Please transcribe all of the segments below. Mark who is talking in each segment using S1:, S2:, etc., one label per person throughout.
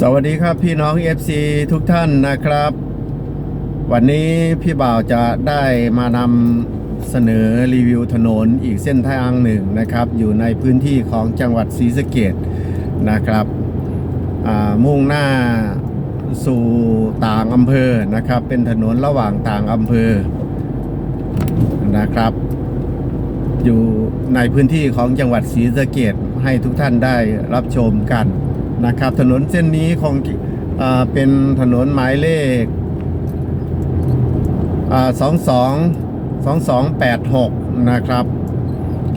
S1: สวัสดีครับพี่น้อง FC ทุกท่านนะครับ วันนี้พี่บ่าวจะได้มานำเสนอรีวิวถนนอีกเส้นทางหนึ่งนะครับ อยู่ในพื้นที่ของจังหวัดศรีสะเกดนะครับมุ่งหน้าสู่ต่างอำเภอนะครับ เป็นถนนระหว่างต่างอำเภอนะครับ อยู่ในพื้นที่ของจังหวัดศรีสะเกดให้ทุกท่านได้รับชมกัน นะครับ ถนนเส้นนี้คงอ่าเป็นถนนหมายเลขสองสองสองสองแปดหกนะครับ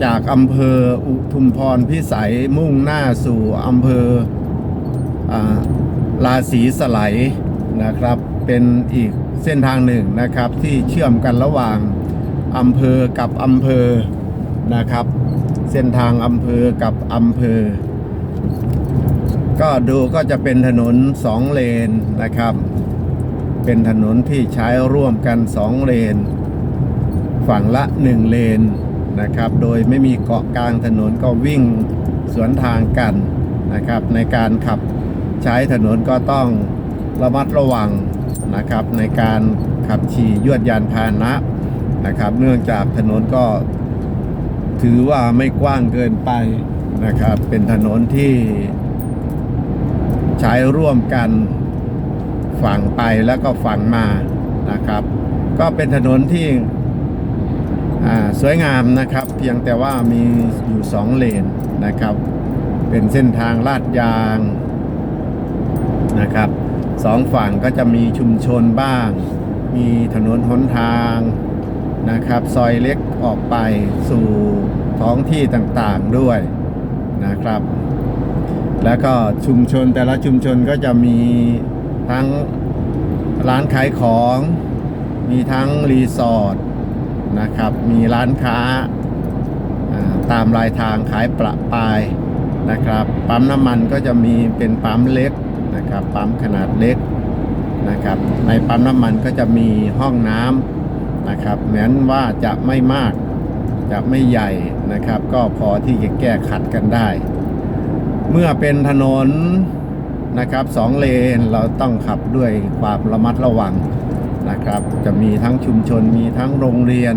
S1: จากอำเภออุทุมพรพิสัยมุ่งหน้าสู่อำเภออาราศีสไลนะครับ เป็นอีกเส้นทางหนึ่งนะครับที่เชื่อมกันระหว่างอำเภอกับอำเภอนะครับ เส้นทางอำเภอกับอำเภอ ก็ดูก็จะเป็นถนนสองเลนนะครับ เป็นถนนที่ใช้ร่วมกันสองเลน ฝั่งละหนึ่งเลนนะครับ โดยไม่มีเกาะกลางถนนก็วิ่งสวนทางกันนะครับ ในการขับใช้ถนนก็ต้องระมัดระวังนะครับ ในการขับขี่ยวดยานพาหนะนะครับ เนื่องจากถนนก็ถือว่าไม่กว้างเกินไปนะครับ เป็นถนนที่ ใช้ร่วมกันฝั่งไปแล้วก็ฝั่งมานะครับ ก็เป็นถนนที่สวยงามนะครับ เพียงแต่ว่ามีอยู่สองเลนนะครับ เป็นเส้นทางลาดยางนะครับสองฝั่งก็จะมีชุมชนบ้าง มีถนนหนทางนะครับ ซอยเล็กออกไปสู่ท้องที่ต่างๆด้วยนะครับ แล้วก็ชุมชนแต่ละชุมชนก็จะมีทั้งร้านขายของ มีทั้งรีสอร์ทนะครับ มีร้านค้าตามรายทางขายประปายนะครับ ปั๊มน้ำมันก็จะมีเป็นปั๊มเล็กนะครับ ปั๊มขนาดเล็กนะครับ ในปั๊มน้ำมันก็จะมีห้องน้ำนะครับแม้นว่าจะไม่มากจะไม่ใหญ่นะครับ ก็พอที่จะแก้ขัดกันได้ เมื่อเป็นถนนนะครับสองเลนเราต้องขับด้วยความระมัดระวังนะครับ จะมีทั้งชุมชนมีทั้งโรงเรียน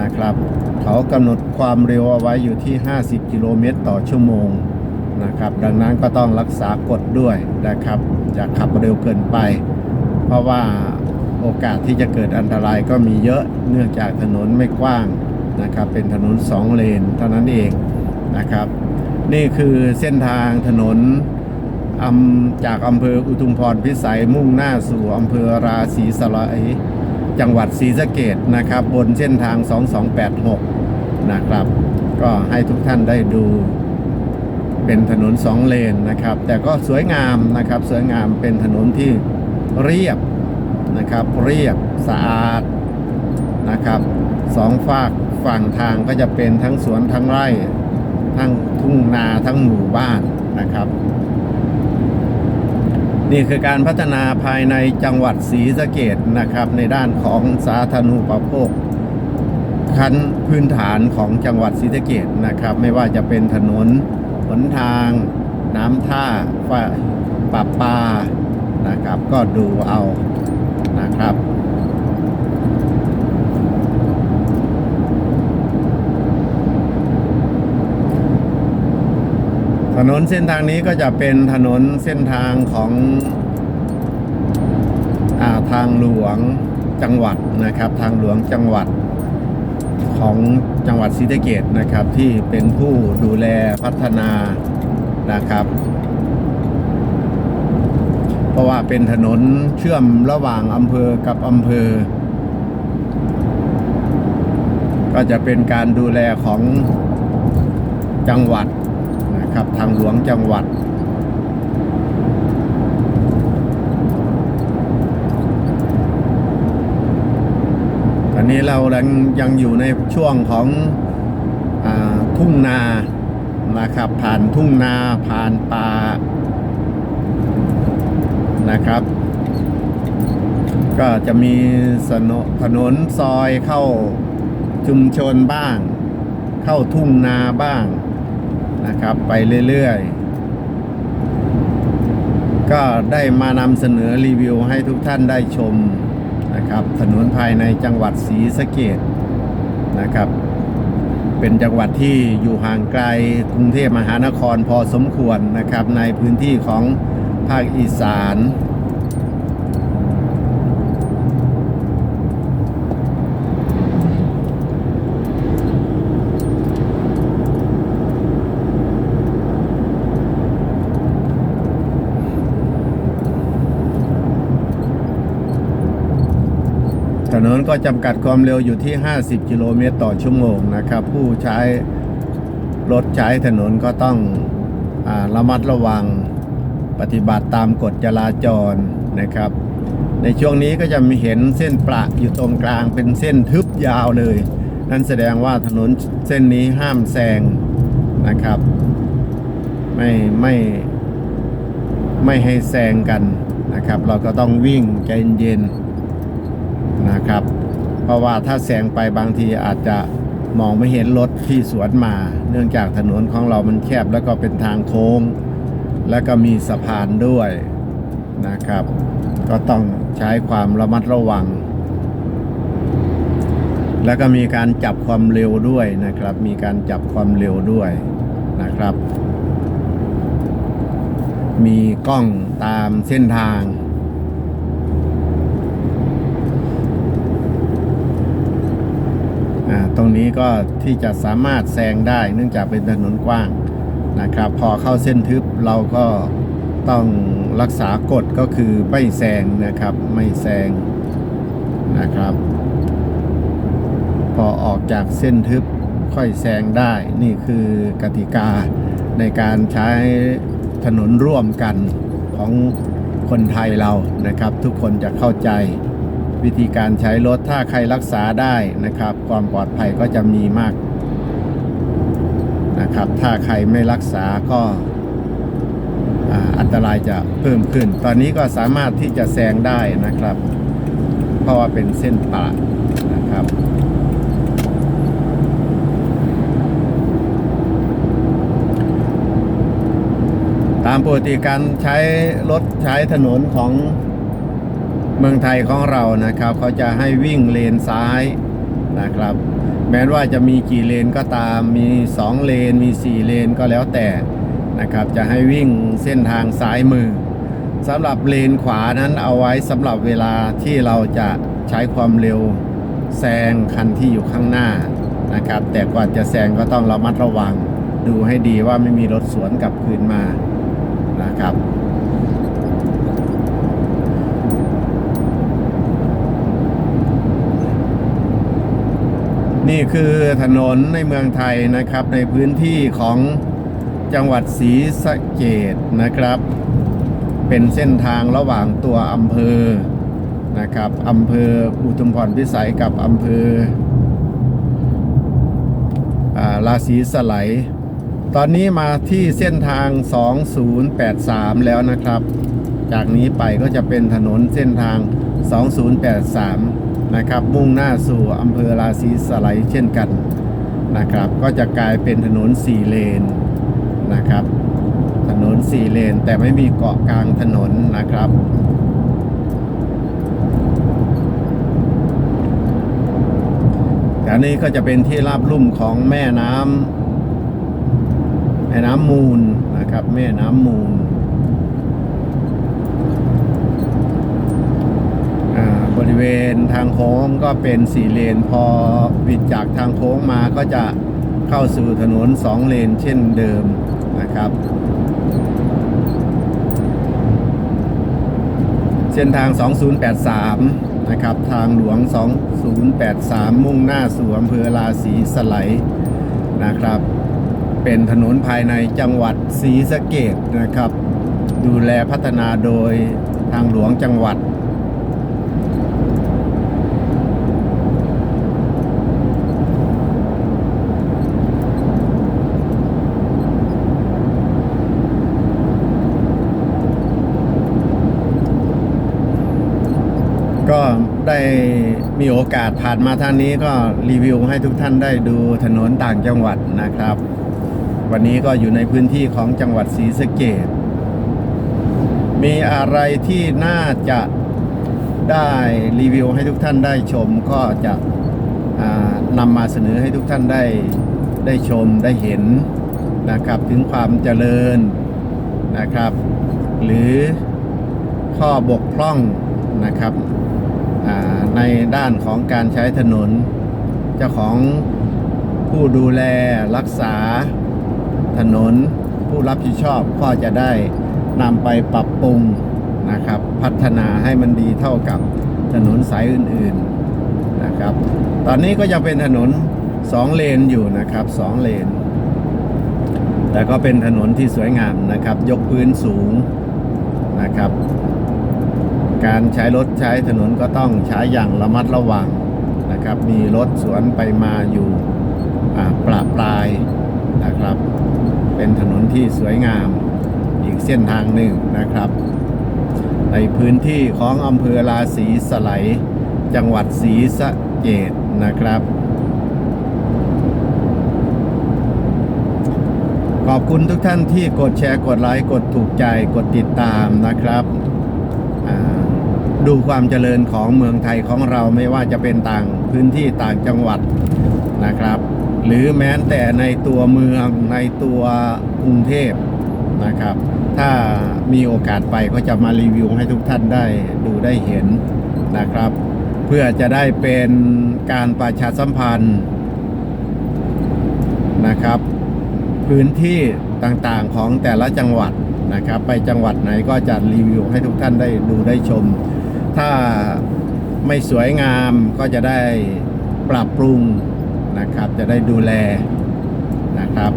S1: นะครับ เขากำหนดความเร็วเอาไว้อยู่ที่ 50 กิโลเมตรต่อชั่วโมงนะครับ ดังนั้นก็ต้องรักษากฎด้วยนะครับอย่าขับเร็วเกินไป เพราะว่าโอกาสที่จะเกิดอันตรายก็มีเยอะเนื่องจากถนนไม่กว้างนะครับ เป็นถนนสองเลนเท่านั้นเองนะครับ นี่คือเส้นทางถนนอำจากอำเภออุทุมพรพิสัยมุ่งหน้าสู่อำเภอราศีสไลยจังหวัดศรีสะเกดนะครับ บนเส้นทาง 2286 นะครับ ก็ให้ทุกท่านได้ดูเป็นถนนสองเลนนะครับ แต่ก็สวยงามนะครับ สวยงามเป็นถนนที่เรียบนะครับ เรียบสะอาดนะครับสองฝากฝั่งทางก็จะเป็นทั้งสวนทั้งไร่ ทั้งทุ่งนาทั้งหมู่บ้านนะครับ นี่คือการพัฒนาภายในจังหวัดศรีสะเกดนะครับ ในด้านของสาธารณูปโภคขั้นพื้นฐานของจังหวัดศรีสะเกดนะครับ ไม่ว่าจะเป็นถนนหนทาง น้ำท่าไฟปรับปานะครับ ก็ดูเอานะครับ ถนนเส้นทางนี้ก็จะเป็นถนนเส้นทางของอาทางหลวงจังหวัดนะครับ ทางหลวงจังหวัดของจังหวัดศรีสะเกดนะครับ ที่เป็นผู้ดูแลพัฒนานะครับ เพราะว่าเป็นถนนเชื่อมระหว่างอำเภอกับอำเภอ ก็จะเป็นการดูแลของจังหวัด นะครับ ทางหลวงจังหวัด ตอนนี้เรายังยังอยู่ในช่วงของอทุ่งนานะครับ ผ่านทุ่งนาผ่านป่านะครับ ก็จะมีสนถนนซอยเข้าชุมชนบ้าง เข้าทุ่งนาบ้าง นะครับไปเรื่อยๆ ก็ได้มานำเสนอรีวิวให้ทุกท่านได้ชมนะครับถนนภายในจังหวัดศรีสะเกดนะครับ เป็นจังหวัดที่อยู่ห่างไกลกรุงเทพมหานครพอสมควรนะครับในพื้นที่ของภาคอีสาน ก็จำกัดความเร็วอยู่ที่ 50 กิโลเมตรต่อชั่วโมงนะครับ ผู้ใช้รถใช้ถนนก็ต้องอระมัดระวังปฏิบัติตามกฎจราจรนะครับ ในช่วงนี้ก็จะมีเห็นเส้นประอยู่ตรงกลางเป็นเส้นทึบยาวเลย นั่นแสดงว่าถนนเส้นนี้ห้ามแซงนะครับ ไม่ไม่ไม่ให้แซงกันนะครับ เราก็ต้องวิ่งใจเย็นๆ นะครับ เพราะว่าถ้าแซงไปบางทีอาจจะมองไม่เห็นรถที่สวนมา เนื่องจากถนนของเรามันแคบแล้วก็เป็นทางโค้ง แล้วก็มีสะพานด้วยนะครับ ก็ต้องใช้ความระมัดระวัง แล้วก็มีการจับความเร็วด้วยนะครับ มีการจับความเร็วด้วยนะครับ มีกล้องตามเส้นทาง อ่า ตรงนี้ก็ที่จะสามารถแซงได้เนื่องจากเป็นถนนกว้างนะครับ พอเข้าเส้นทึบเราก็ต้องรักษากฎก็คือไม่แซงนะครับไม่แซงนะครับ พอออกจากเส้นทึบค่อยแซงได้นี่คือกติกาในการใช้ถนนร่วมกันของคนไทยเรานะครับ ทุกคนจะเข้าใจ วิธีการใช้รถถ้าใครรักษาได้นะครับ ความปลอดภัยก็จะมีมากนะครับ ถ้าใครไม่รักษาก็อันตรายจะเพิ่มขึ้น ตอนนี้ก็สามารถที่จะแซงได้นะครับ เพราะว่าเป็นเส้นป่านะครับตามปกติการใช้รถใช้ถนนของ เมืองไทยของเรานะครับเขาจะให้วิ่งเลนซ้ายนะครับ แม้ว่าจะมีกี่เลนก็ตามมี 2 เลนมี 4 เลนก็แล้วแต่นะครับ จะให้วิ่งเส้นทางซ้ายมือสำหรับเลนขวานั้นเอาไว้สำหรับเวลาที่เราจะใช้ความเร็วแซงคันที่อยู่ข้างหน้านะครับ แต่ก่อนจะแซงก็ต้องระมัดระวัง ดูให้ดีว่าไม่มีรถสวนกลับคืนมานะครับ นี่คือถนนในเมืองไทยนะครับ ในพื้นที่ของจังหวัดศรีสะเกดนะครับ เป็นเส้นทางระหว่างตัวอำเภอนะครับอำเภออุทุมพรพิสัยกับอำเภออาราศีสไลตอนนี้มาที่เส้นทาง 2083 แล้วนะครับ จากนี้ไปก็จะเป็นถนนเส้นทาง 2083 นะครับ มุ่งหน้าสู่อำเภอราศีสไลเช่นกันนะครับ ก็จะกลายเป็นถนน4เลนนะครับ ถนน4เลนแต่ไม่มีเกาะกลางถนนนะครับแต่นี้ก็จะเป็นที่ราบลุ่มของแม่น้ำแม่น้ำมูลนะครับ แม่น้ำมูล อ่าบ ริเวณทางโค้งก็เป็นสี่เลน พอปิดจากทางโค้งมาก็จะเข้าสู่ถนนสองเลนเช่นเดิมนะครับเส้นทาง 2083 นะครับ ทางหลวง 2083 มุ่งหน้าสู่อำเภอราศีสไลนะครับ เป็นถนนภายในจังหวัดศรีสะเกดนะครับ ดูแลพัฒนาโดยทางหลวงจังหวัด ก็ได้ มีโอกาสผ่านมาทางนี้ก็รีวิวให้ทุกท่านได้ดูถนนต่างจังหวัดนะครับ วันนี้ก็อยู่ในพื้นที่ของจังหวัดศรีสะเกดมีอะไรที่น่าจะได้รีวิวให้ทุกท่านได้ชมก็จะนำมาเสนอให้ทุกท่านได้ได้ชมได้เห็นนะครับถึงความเจริญนะครับ หรือข้อบกพร่องนะครับ ในด้านของการใช้ถนน เจ้าของผู้ดูแลรักษาถนน ผู้รับผิดชอบก็จะได้นำไปปรับปรุงนะครับ พัฒนาให้มันดีเท่ากับถนนสายอื่นๆนะครับ ตอนนี้ก็ยังเป็นถนนสองเลนอยู่นะครับสองเลน แต่ก็เป็นถนนที่สวยงามนะครับ ยกพื้นสูงนะครับ การใช้รถใช้ถนนก็ต้องใช้อย่างระมัดระวังนะครับ มีรถสวนไปมาอยู่ปราปรายนะครับ เป็นถนนที่สวยงามอีกเส้นทางหนึ่งนะครับ ในพื้นที่ของอำเภอราศีสไลจังหวัดศรีสะเกดนะครับขอบคุณทุกท่านที่กดแชร์กดไลค์กดถูกใจกดติดตามนะครับอ่า ดูความเจริญของเมืองไทยของเราไม่ว่าจะเป็นต่างพื้นที่ต่างจังหวัดนะครับ หรือแม้แต่ในตัวเมืองในตัวกรุงเทพนะครับ ถ้ามีโอกาสไปก็จะมารีวิวให้ทุกท่านได้ดูได้เห็นนะครับ เพื่อจะได้เป็นการประชาสัมพันธ์นะครับ พื้นที่ต่างๆของแต่ละจังหวัดนะครับ ไปจังหวัดไหนก็จะรีวิวให้ทุกท่านได้ดูได้ชม ถ้าไม่สวยงามก็จะได้ปรับปรุงนะครับ จะได้ดูแลนะครับ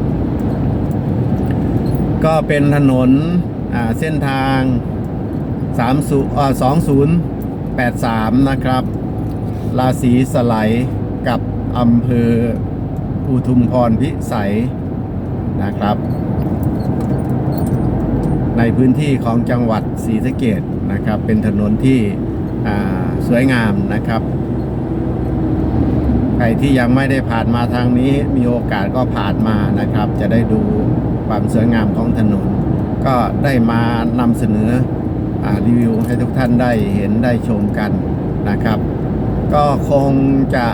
S1: ก็เป็นถนนเส้นทาง30 2083 นะครับราศีสไลกับอำเภออุทุมพรพิสัยนะครับ ในพื้นที่ของจังหวัดศรีสะเกด นะครับ เป็นถนนที่สวยงามนะครับ ใครที่ยังไม่ได้ผ่านมาทางนี้มีโอกาสก็ผ่านมานะครับ จะได้ดูความสวยงามของถนน ก็ได้มานำเสนออรีวิวให้ทุกท่านได้เห็นได้ชมกันนะครับ ก็คงจะ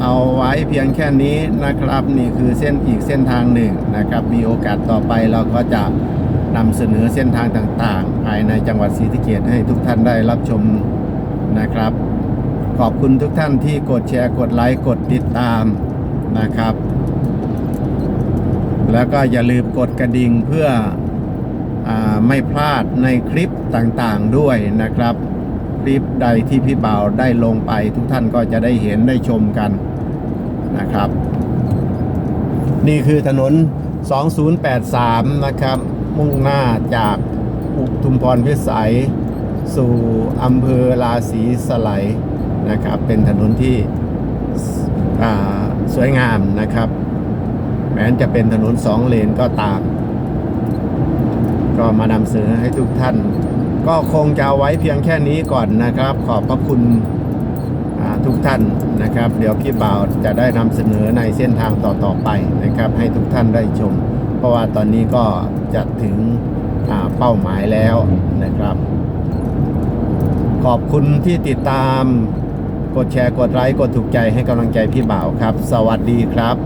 S1: เอาไว้เพียงแค่นี้นะครับ นี่คือเส้นอีกเส้นทางหนึ่งนะครับ มีโอกาสต่อไปเราก็จะ นำเสนอเส้นทางต่างๆ ภายในจังหวัดศรีสะเกษให้ทุกท่านได้รับชมนะครับ ขอบคุณทุกท่านที่กดแชร์กดไลค์กดติดตามนะครับ แล้วก็อย่าลืมกดกระดิ่งเพื่ออไม่พลาดในคลิปต่างๆด้วยนะครับ คลิปใดที่พี่บ่าวได้ลงไปทุกท่านก็จะได้เห็นได้ชมกันนะครับ นี่คือถนน 2083 นะครับ มุ่งหน้าจากอุทุมพรพิสัย สู่อำเภอราศีสไลนะครับ เป็นถนนที่สวยงามนะครับ แม้จะเป็นถนนสองเลนก็ตาม ก็มานำเสนอให้ทุกท่าน ก็คงจะไว้เพียงแค่นี้ก่อนนะครับ ขอบพระคุณทุกท่านนะครับ เดี๋ยวพี่บ่าวจะได้นำเสนอในเส้นทางต่อๆไปนะครับ ให้ทุกท่านได้ชม เพราะว่าตอนนี้ก็จะถึงเป้าหมายแล้วนะครับ ขอบคุณที่ติดตาม กดแชร์กดไลค์กดถูกใจให้กำลังใจพี่บ่าวครับ สวัสดีครับ